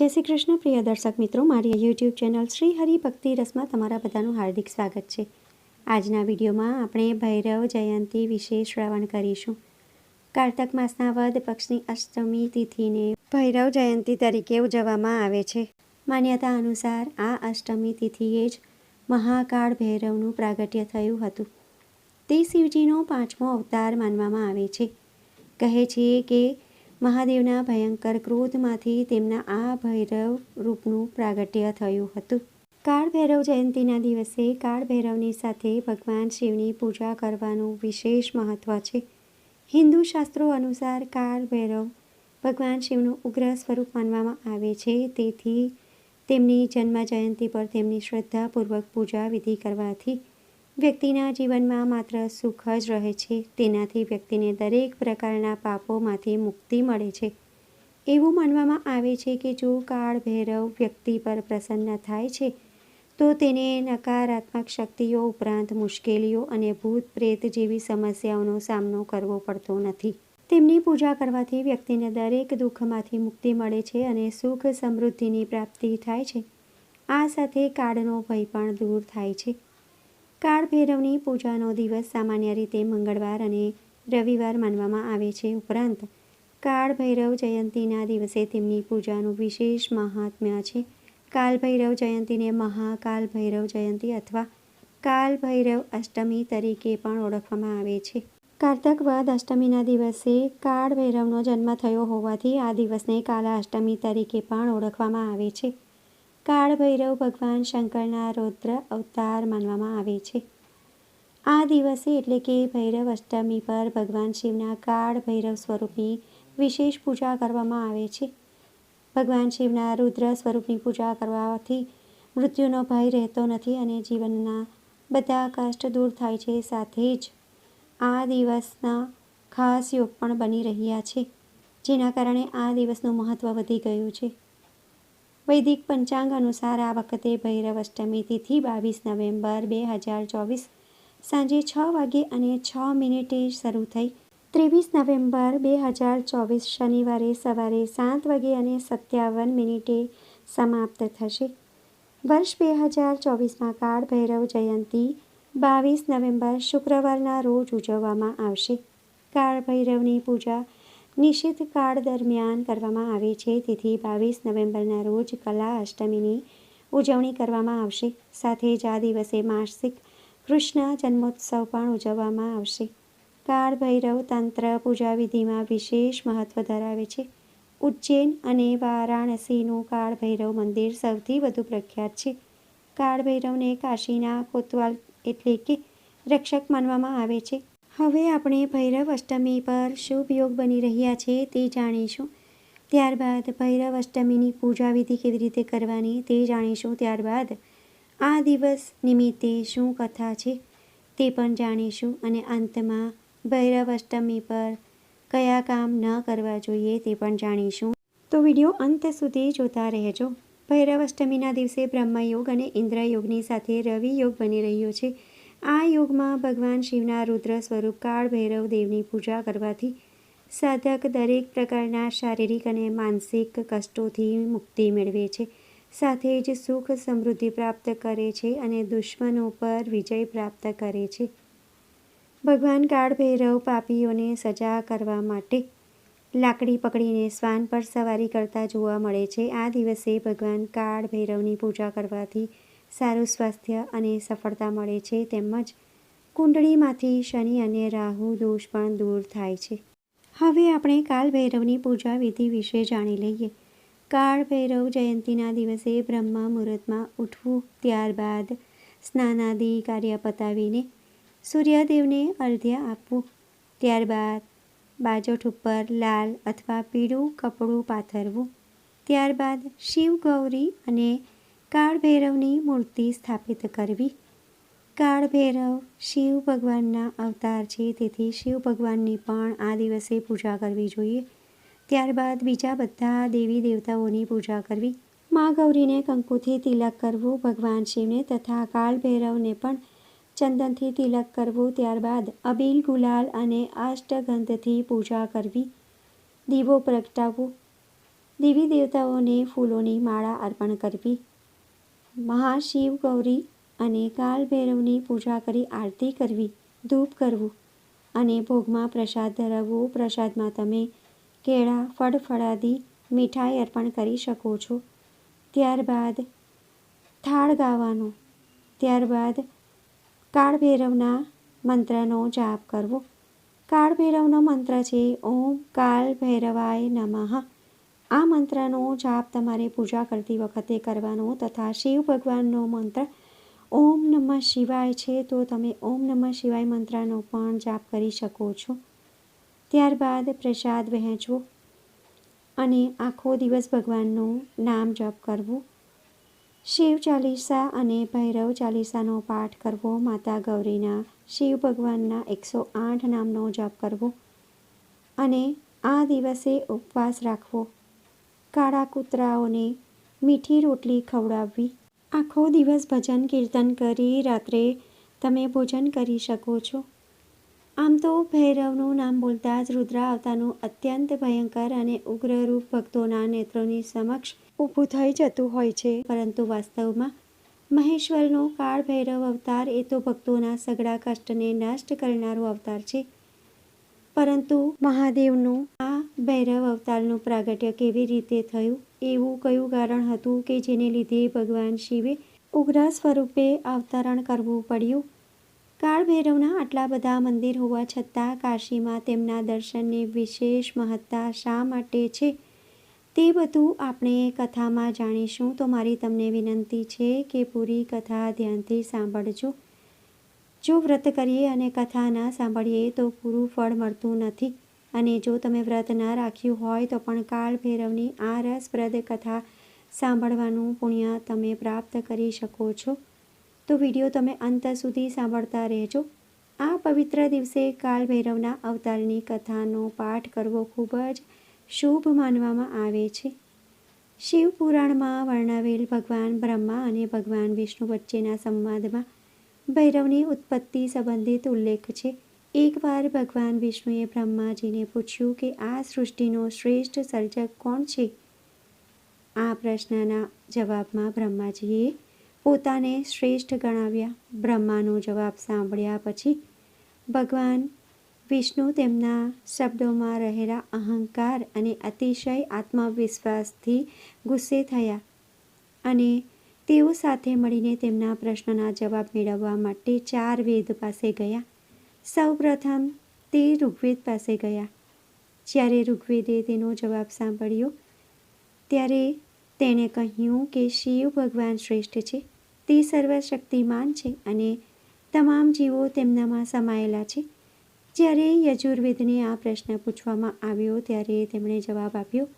જય શ્રી કૃષ્ણ, પ્રિય દર્શક મિત્રો. મારી યુટ્યુબ ચેનલ શ્રી હરિ ભક્તિ રસમાં તમારા બધાનું હાર્દિક સ્વાગત છે. આજના વિડીયોમાં આપણે ભૈરવ જયંતી વિશે શ્રવણ કરીશું. કારતક માસના વદ પક્ષની અષ્ટમી તિથિને ભૈરવ જયંતી તરીકે ઉજવવામાં આવે છે. માન્યતા અનુસાર આ અષ્ટમી તિથિએ જ મહાકાળ ભૈરવનું પ્રાગટ્ય થયું હતું. તે શિવજીનો પાંચમો અવતાર માનવામાં આવે છે. કહે છે કે મહાદેવના ભયંકર ક્રોધમાંથી તેમના આ ભૈરવ રૂપનું પ્રાગટ્ય થયું હતું. કાળ ભૈરવ જયંતીના દિવસે કાળ ભૈરવની સાથે ભગવાન શિવની પૂજા કરવાનું વિશેષ મહત્ત્વ છે. હિન્દુ શાસ્ત્રો અનુસાર કાળ ભૈરવ ભગવાન શિવનું ઉગ્ર સ્વરૂપ માનવામાં આવે છે. તેથી તેમની જન્મ જયંતી પર તેમની શ્રદ્ધાપૂર્વક પૂજા વિધિ કરવાથી વ્યક્તિના જીવનમાં માત્ર સુખ જ રહે છે, તેનાથી વ્યક્તિને દરેક પ્રકારના પાપોમાંથી મુક્તિ મળે છે. એવું માનવામાં આવે છે કે જો કાળ ભૈરવ વ્યક્તિ પર પ્રસન્ન થાય છે, તો તેને નકારાત્મક શક્તિઓ ઉપરાંત મુશ્કેલીઓ અને ભૂત પ્રેત જેવી સમસ્યાઓનો સામનો કરવો પડતો નથી. તેમની પૂજા કરવાથી વ્યક્તિને દરેક દુઃખમાંથી મુક્તિ મળે છે અને સુખ સમૃદ્ધિની પ્રાપ્તિ થાય છે. આ સાથે કાળનો ભય પણ દૂર થાય છે. કાળ ભૈરવની પૂજાનો દિવસ સામાન્ય રીતે મંગળવાર અને રવિવાર માનવામાં આવે છે. ઉપરાંત, કાળ ભૈરવ જયંતીના દિવસે તેમની પૂજાનું વિશેષ મહાત્મ્ય છે. કાલ ભૈરવ જયંતીને મહાકાલ ભૈરવ જયંતી અથવા કાલ ભૈરવ અષ્ટમી તરીકે પણ ઓળખવામાં આવે છે. કારતક વદ અષ્ટમીના દિવસે કાળ ભૈરવનો જન્મ થયો હોવાથી આ દિવસને કાલા અષ્ટમી તરીકે પણ ઓળખવામાં આવે છે. કાળ ભૈરવ ભગવાન શંકરના રૌદ્ર અવતાર માનવામાં આવે છે. આ દિવસે એટલે કે ભૈરવ અષ્ટમી પર ભગવાન શિવના કાળ ભૈરવ સ્વરૂપની વિશેષ પૂજા કરવામાં આવે છે. ભગવાન શિવના રુદ્ર સ્વરૂપની પૂજા કરવાથી મૃત્યુનો ભય રહેતો નથી અને જીવનના બધા કષ્ટ દૂર થાય છે. સાથે જ આ દિવસના ખાસ યોગ પણ બની રહ્યા છે, જેના કારણે આ દિવસનું મહત્ત્વ વધી ગયું છે. વૈદિક પંચાંગ અનુસાર આ વખતે ભૈરવ અષ્ટમી તિથિ બાવીસ નવેમ્બર બે હજાર ચોવીસ સાંજે છ વાગે અને છ મિનિટે શરૂ થઈ. ત્રેવીસ નવેમ્બર બે હજાર ચોવીસ શનિવારે સવારે સાત વાગે અને સત્યાવન મિનિટે સમાપ્ત થશે. વર્ષ બે હજાર ચોવીસમાં કાળ ભૈરવ જયંતી બાવીસ નવેમ્બર શુક્રવારના રોજ ઉજવવામાં આવશે. કાળ ભૈરવની પૂજા નિષિદ્ધ કાળ દરમિયાન કરવામાં આવે છે. તેથી બાવીસ નવેમ્બરના રોજ કલા અષ્ટમીની ઉજવણી કરવામાં આવશે. સાથે જ આ દિવસે માસિક કૃષ્ણ જન્મોત્સવ પણ ઉજવવામાં આવશે. કાળ ભૈરવ તંત્ર પૂજા વિધિમાં વિશેષ મહત્ત્વ ધરાવે છે. ઉજ્જૈન અને વારાણસીનું કાળ ભૈરવ મંદિર સૌથી વધુ પ્રખ્યાત છે. કાળ ભૈરવને કાશીના કોતવાલ એટલે કે રક્ષક માનવામાં આવે છે. હવે આપણે ભૈરવ અષ્ટમી પર શુભ યોગ બની રહ્યા છે તે જાણીશું. ત્યારબાદ ભૈરવ અષ્ટમીની પૂજા વિધિ કેવી રીતે કરવાની તે જાણીશું. ત્યારબાદ આ દિવસ નિમિત્તે શું કથા છે તે પણ જાણીશું અને અંતમાં ભૈરવ અષ્ટમી પર કયા કામ ન કરવા જોઈએ તે પણ જાણીશું. તો વીડિયો અંત સુધી જોતા રહેજો. ભૈરવ અષ્ટમીના દિવસે બ્રહ્મયોગ અને ઇન્દ્રયોગની સાથે રવિ યોગ બની રહ્યો છે. આ યુગમાં ભગવાન શિવના રુદ્ર સ્વરૂપ કાળ ભૈરવ દેવની પૂજા કરવાથી સાધક દરેક પ્રકારના શારીરિક અને માનસિક કષ્ટોથી મુક્તિ મેળવે છે. સાથે જ સુખ સમૃદ્ધિ પ્રાપ્ત કરે છે અને દુશ્મનો પર વિજય પ્રાપ્ત કરે છે. ભગવાન કાળ ભૈરવ પાપીઓને સજા કરવા માટે લાકડી પકડીને શ્વાન પર સવારી કરતા જોવા મળે છે. આ દિવસે ભગવાન કાળ ભૈરવની પૂજા કરવાથી સારું સ્વાસ્થ્ય અને સફળતા મળે છે તેમજ કુંડળીમાંથી શનિ અને રાહુ દોષ પણ દૂર થાય છે. હવે આપણે કાલ ભૈરવની પૂજા વિધિ વિશે જાણી લઈએ. કાળ ભૈરવ જયંતીના દિવસે બ્રહ્મ મુહૂર્તમાં ઉઠવું, ત્યારબાદ સ્નાનાદિ કાર્ય પતાવીને સૂર્યદેવને અર્ધ્ય આપવું, ત્યારબાદ બાજોઠ ઉપર લાલ અથવા પીળું કપડું પાથરવું, ત્યારબાદ શિવ ગૌરી અને કાળ ભૈરવની મૂર્તિ સ્થાપિત કરવી. કાળભૈરવ શિવ ભગવાનના અવતાર છે, તેથી શિવ ભગવાનની પણ આ દિવસે પૂજા કરવી જોઈએ. ત્યારબાદ બીજા બધા દેવી દેવતાઓની પૂજા કરવી. મા ગૌરીને કંકુથી તિલક કરવું, ભગવાન શિવને તથા કાળભૈરવને પણ ચંદનથી તિલક કરવું. ત્યારબાદ અબીલ ગુલાલ અને અષ્ટગંધથી પૂજા કરવી. દીવો પ્રગટાવવું. દેવી દેવતાઓને ફૂલોની માળા અર્પણ કરવી. મહાશિવ ગૌરી અને કાલ ભૈરવની પૂજા કરી આરતી કરવી, ધૂપ કરવું અને ભોગમાં પ્રસાદ ધરાવવો. પ્રસાદમાં તમે કેળા, ફળફળાદી, મીઠાઈ અર્પણ કરી શકો છો. ત્યારબાદ થાળ ગાવાનો. ત્યારબાદ કાળભૈરવના મંત્રનો જાપ કરવો. કાળભૈરવનો મંત્ર છે, ઓમ કાળ ભૈરવાય નમઃ. આ મંત્રનો જાપ તમારે પૂજા કરતી વખતે કરવાનો તથા શિવ ભગવાનનો મંત્ર ઓમ નમઃ શિવાય છે, તો તમે ઓમ નમઃ શિવાય મંત્રનો પણ જાપ કરી શકો છો. ત્યારબાદ પ્રસાદ વહેંચવો અને આખો દિવસ ભગવાનનું નામ જપ કરવું. શિવ ચાલીસા અને ભૈરવ ચાલીસાનો પાઠ કરવો, માતા ગૌરીના શિવ ભગવાનના એકસો આઠ નામનો જપ કરવો અને આ દિવસે ઉપવાસ રાખવો. કાળા કૂતરાઓને મીઠી રોટલી ખવડાવવી. આખો દિવસ ભજન કીર્તન કરી રાત્રે તમે ભોજન કરી શકો છો. આમ તો ભૈરવનું નામ બોલતા જ રુદ્ર અવતારનું અત્યંત ભયંકર અને ઉગ્ર રૂપ ભક્તોના નેત્રોની સમક્ષ ઊભું થઈ જતું હોય છે. પરંતુ વાસ્તવમાં મહેશ્વરનો કાળ ભૈરવ અવતાર એ તો ભક્તોના સગડા કષ્ટને નષ્ટ કરનારો અવતાર છે. પરંતુ મહાદેવનું આ ભૈરવ અવતારનું પ્રાગટ્ય કેવી રીતે થયું? એવું કયું કારણ હતું કે જેને લીધે ભગવાન શિવે ઉગ્ર સ્વરૂપે અવતરણ કરવું પડ્યું? કાળ ભૈરવના આટલા બધા મંદિર હોવા છતાં કાશીમાં તેમના દર્શનની વિશેષ મહત્તા શા માટે છે? તે બધું આપણે કથામાં જાણીશું. તો મારી તમને વિનંતી છે કે પૂરી કથા ધ્યાનથી સાંભળજો. જો વ્રત કરીએ અને કથા ના સાંભળીએ તો પૂરું ફળ મળતું નથી. અને જો તમે વ્રત ના રાખ્યું હોય તો પણ કાળ ભૈરવની આ રસપ્રદ કથા સાંભળવાનું પુણ્ય તમે પ્રાપ્ત કરી શકો છો. તો વીડિયો તમે અંત સુધી સાંભળતા રહેજો. આ પવિત્ર દિવસે કાળ ભૈરવના અવતારની કથાનો પાઠ કરવો ખૂબ જ શુભ માનવામાં આવે છે. શિવ પુરાણમાં વર્ણવેલ ભગવાન બ્રહ્મા અને ભગવાન વિષ્ણુ વચ્ચેના સંવાદમાં ભૈરવની ઉત્પત્તિ સંબંધિત ઉલ્લેખ છે. એકવાર ભગવાન વિષ્ણુએ બ્રહ્માજીને પૂછ્યું કે આ સૃષ્ટિનો શ્રેષ્ઠ સર્જક કોણ છે? આ પ્રશ્નના જવાબમાં બ્રહ્માજીએ પોતાને શ્રેષ્ઠ ગણાવ્યા. બ્રહ્માનો જવાબ સાંભળ્યા પછી ભગવાન વિષ્ણુ તેમના શબ્દોમાં રહેલા અહંકાર અને અતિશય આત્મવિશ્વાસથી ગુસ્સે થયા અને તેઓ સાથે મળીને તેમના પ્રશ્નના જવાબ મેળવવા માટે ચાર વેદ પાસે ગયા. સૌપ્રથમ તે ઋગ્વેદ પાસે ગયા. જ્યારે ઋગ્વેદે તેનો જવાબ સાંભળ્યો, ત્યારે તેણે કહ્યું કે શિવ ભગવાન શ્રેષ્ઠ છે, તે સર્વશક્તિમાન છે અને તમામ જીવો તેમનામાં સમાયેલા છે. જ્યારે યજુર્વેદને આ પ્રશ્ન પૂછવામાં આવ્યો, ત્યારે તેમણે જવાબ આપ્યો,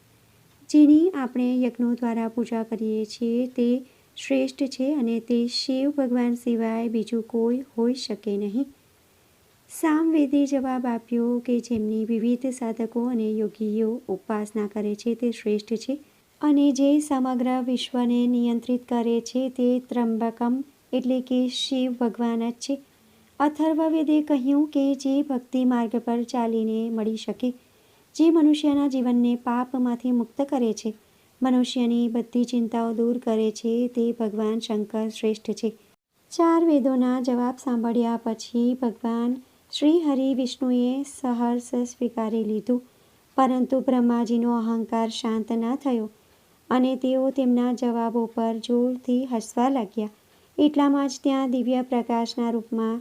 જેની આપણે યજ્ઞો દ્વારા પૂજા કરીએ છીએ, તે શ્રેષ્ઠ છે અને તે શિવ ભગવાન સિવાય બીજું કોઈ હોઈ શકે નહીં. સામવેદે જવાબ આપ્યો કે જેમની વિવિધ સાધકો અને યોગીઓ ઉપાસના કરે છે તે શ્રેષ્ઠ છે અને જે સમગ્ર વિશ્વને નિયંત્રિત કરે છે તે ત્રંબકમ એટલે કે શિવ ભગવાન જ છે. અથર્વવેદે કહ્યું કે જે ભક્તિ માર્ગ પર ચાલીને મળી શકે, જે મનુષ્યના જીવનને પાપમાંથી મુક્ત કરે છે મનુષ્યની બધી ચિંતાઓ દૂર કરે છે તે ભગવાન શંકર શ્રેષ્ઠ છે. ચાર વેદોના જવાબ સાંભળ્યા પછી ભગવાન શ્રી હરિ વિષ્ણુએ સહર્ષ સ્વીકારી લીધું. પરંતુ બ્રહ્માજીનો અહંકાર શાંત ના થયો અને તેઓ તેમના જવાબો પર જોરથી હસવા લાગ્યા. એટલામાં જ ત્યાં દિવ્ય પ્રકાશના રૂપમાં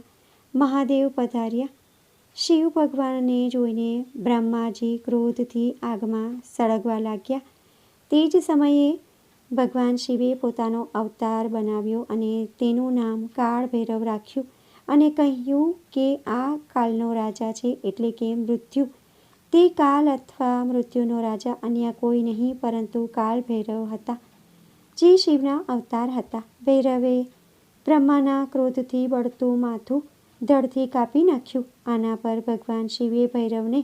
મહાદેવ પધાર્યા. શિવ ભગવાનને જોઈને બ્રહ્માજી ક્રોધથી આગમાં સળગવા લાગ્યા. તે જ સમયે ભગવાન શિવે પોતાનો અવતાર બનાવ્યો અને તેનું નામ કાળ ભૈરવ રાખ્યું અને કહ્યું કે આ કાળનો રાજા છે એટલે કે મૃત્યુ. તે કાલ અથવા મૃત્યુનો રાજા અન્ય કોઈ નહીં, પરંતુ કાળ ભૈરવ હતા, જે શિવના અવતાર હતા. ભૈરવે બ્રહ્માના ક્રોધથી બળતું માથું ધડથી કાપી નાખ્યું. આના પર ભગવાન શિવે ભૈરવને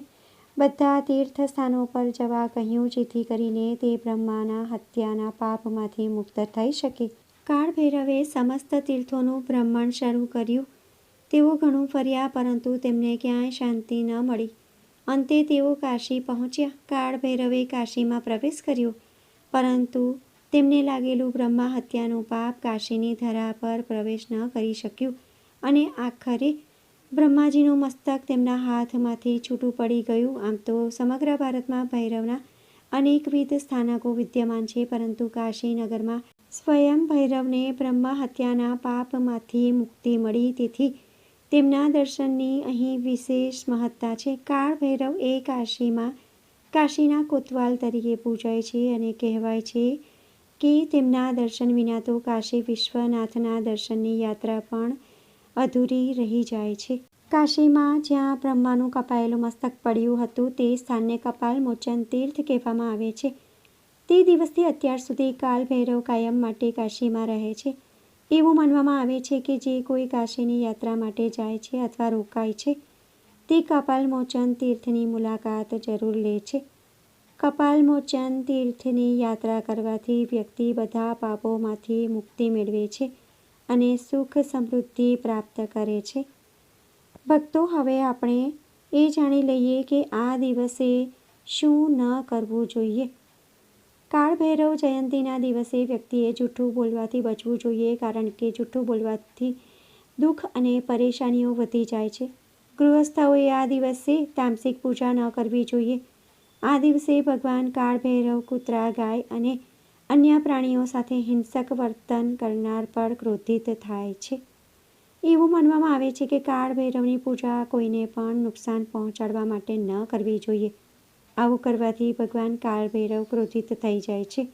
બધા તીર્થ સ્થાનો પર જવા કહ્યું, જેથી કરીને તે બ્રહ્માના હત્યાના પાપમાંથી મુક્ત થઈ શકે. કાળ ભૈરવે સમસ્ત તીર્થોનું ભ્રમણ શરૂ કર્યું. તેઓ ઘણું ફર્યા, પરંતુ તેમને ક્યાંય શાંતિ ન મળી. અંતે તેઓ કાશી પહોંચ્યા. કાળ ભૈરવે કાશીમાં પ્રવેશ કર્યો. પરંતુ તેમને લાગેલું બ્રહ્મા હત્યાનું પાપ કાશીની ધરા પર પ્રવેશ ન કરી શક્યું. અને આખરે બ્રહ્માજીનું મસ્તક તેમના હાથમાંથી છૂટું પડી ગયું. આમ તો સમગ્ર ભારતમાં ભૈરવના અનેકવિધ સ્થાનકો વિદ્યમાન છે, પરંતુ કાશીનગરમાં સ્વયં ભૈરવને બ્રહ્મા હત્યાના પાપમાંથી મુક્તિ મળી. તેથી તેમના દર્શનની અહીં વિશેષ મહત્તા છે. કાળ ભૈરવ એ કાશીમાં, કાશીના કોતવાલ તરીકે પૂજાય છે અને કહેવાય છે કે તેમના દર્શન વિના તો કાશી વિશ્વનાથના દર્શનની યાત્રા પણ અધૂરી રહી જાય છે. કાશીમાં જ્યાં બ્રહ્માનું કપાયેલું મસ્તક પડ્યું હતું, તે સ્થાનને કપાલ, મોચન તીર્થ કહેવામાં આવે છે. તે દિવસથી અત્યાર સુધી કાલ ભૈરવ કાયમ માટે કાશીમાં રહે છે. એવું માનવામાં આવે છે કે જે કોઈ કાશીની યાત્રા માટે જાય છે અથવા રોકાય છે, તે કપાલ, મોચન તીર્થની મુલાકાત જરૂર લે છે. કપાલ, મોચન તીર્થની યાત્રા કરવાથી વ્યક્તિ બધા પાપોમાંથી મુક્તિ મેળવે છે. અને સુખ સમૃદ્ધિ પ્રાપ્ત કરે છે. ભક્તો, હવે આપણે એ જાણી લઈએ કે આ દિવસે શું ન કરવું જોઈએ. કાળભૈરવ જયંતિના દિવસે વ્યક્તિએ જૂઠું બોલવાથી બચવું જોઈએ કારણ કે જૂઠું બોલવાથી દુઃખ અને પરેશાનીઓ વધી જાય છે. ગૃહસ્થોએ આ દિવસે તામસિક પૂજા ન કરવી જોઈએ. આ દિવસે ભગવાન કાળભૈરવ કૂતરા ગાય અને અન્ય પ્રાણીઓ સાથે હિંસક વર્તન કરનાર પર ક્રોધિત થાય છે. એવું માનવામાં આવે છે કે કાળ ભૈરવની પૂજા કોઈને પણ નુકસાન પહોંચાડવા માટે ન કરવી જોઈએ. આવું કરવાથી ભગવાન કાળ ભૈરવ ક્રોધિત થઈ જાય છે.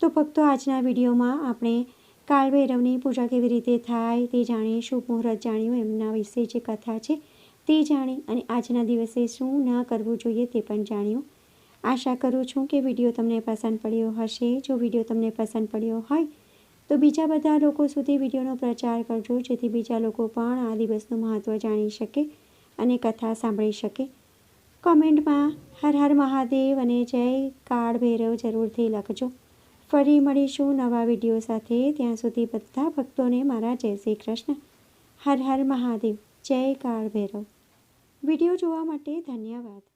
તો ભક્તો, આજના વિડીયોમાં આપણે કાળભૈરવની પૂજા કેવી રીતે થાય તે જાણી શુભ મુહૂર્ત જાણ્યું, એમના વિશે જે કથા છે તે જાણી અને આજના દિવસે શું ન કરવું જોઈએ તે પણ જાણ્યું. આશા કરું છું કે વીડિયો તમને પસંદ પડ્યો હશે. જો વીડિયો તમને પસંદ પડ્યો હોય, તો બીજા બધા લોકો સુધી વિડીયોનો પ્રચાર કરજો, જેથી બીજા લોકો પણ આ દિવસનું મહત્ત્વ જાણી શકે અને કથા સાંભળી શકે. કોમેન્ટમાં હર હર મહાદેવ અને જય કાળ ભૈરવ જરૂરથી લખજો. ફરી મળીશું નવા વીડિયો સાથે. ત્યાં સુધી બધા ભક્તોને મારા જય શ્રી કૃષ્ણ. હર હર મહાદેવ. જય કાળ ભૈરવ વીડિયો જોવા માટે ધન્યવાદ.